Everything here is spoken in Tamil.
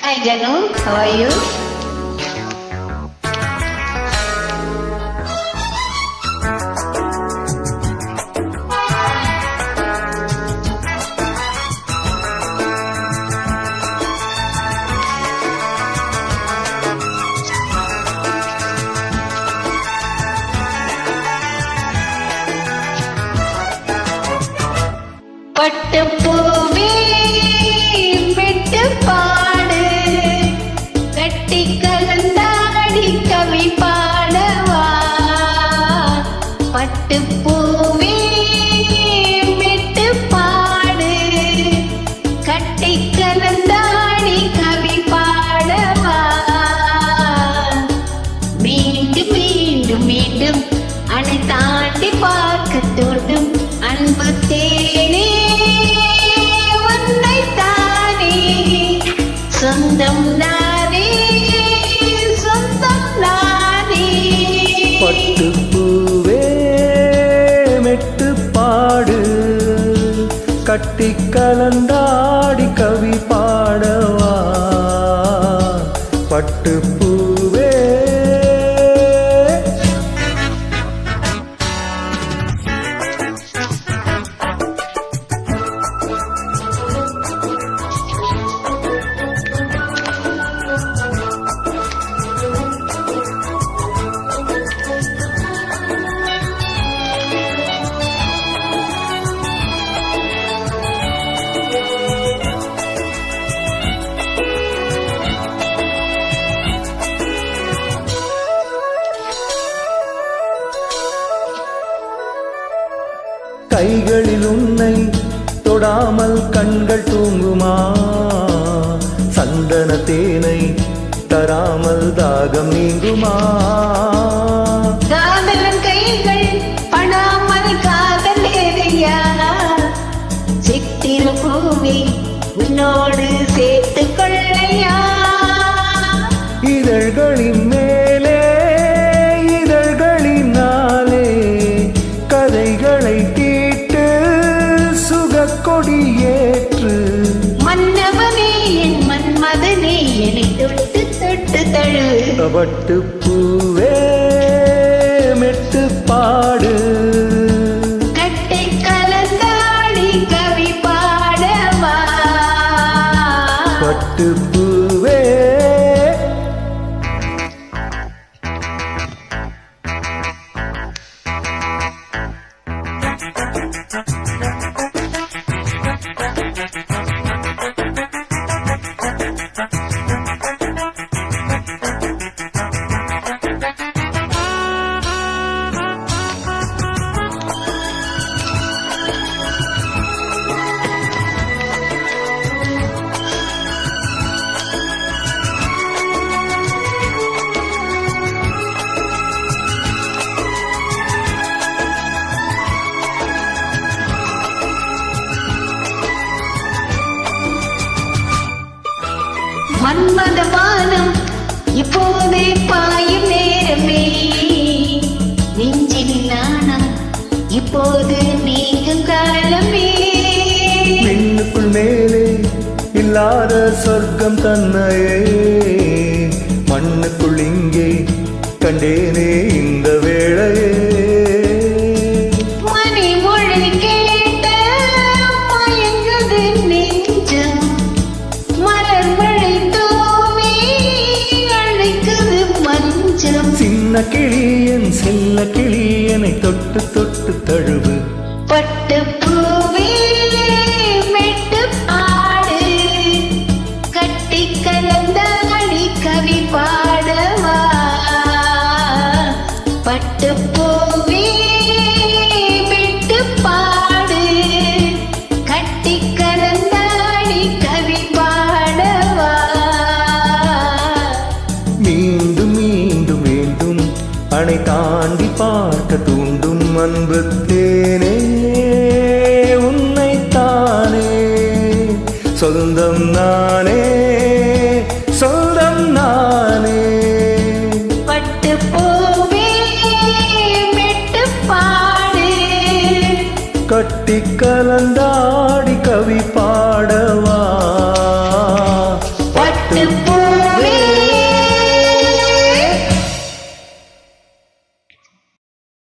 Hi Janu, how are you? பட்டுப்பூவே for me. கட்டி கலந்தாடி கவி பாடவா? பட்டுப்பூவே கைகளில் உன்னை தொடாமல் கண்கள் தூங்குமா? சந்தன தேனை தராமல் தாகம் நீங்குமா? உன்னோடு சேர்த்து கொள்ளையா? இதழ்களின் மேலே இதழ்களினாலே கதைகளை தீட்டு சுகக்கொடி ஏற்று. மன்னவனே என் மன்மதனே என்னை தொட்டு தொட்டு தழு. பட்டு பூவே மெட்டு பாடு. கட்டை கலந்தாடி கவி பாடவா. பட்டு பூவே மன்மத வானம் இப்போதே பாயும் நேரமே. நெஞ்சில் நாணம் இப்போது நீங்கும் காலமே. மின்னுக்குள் மேலே இல்லாத சொர்க்கம் தன்னையே. மண்ணுக்குள் இங்கே கண்டேனே இந்த சின்ன கிளியன் செல்ல கிளியனை தொட்டு தொட்டு தழுவு. பட்டு கவி பாடவா. பட்டு அணை தாண்டி பார்க்க தூண்டும் அன்பு தேனே உன்னை தானே சொந்த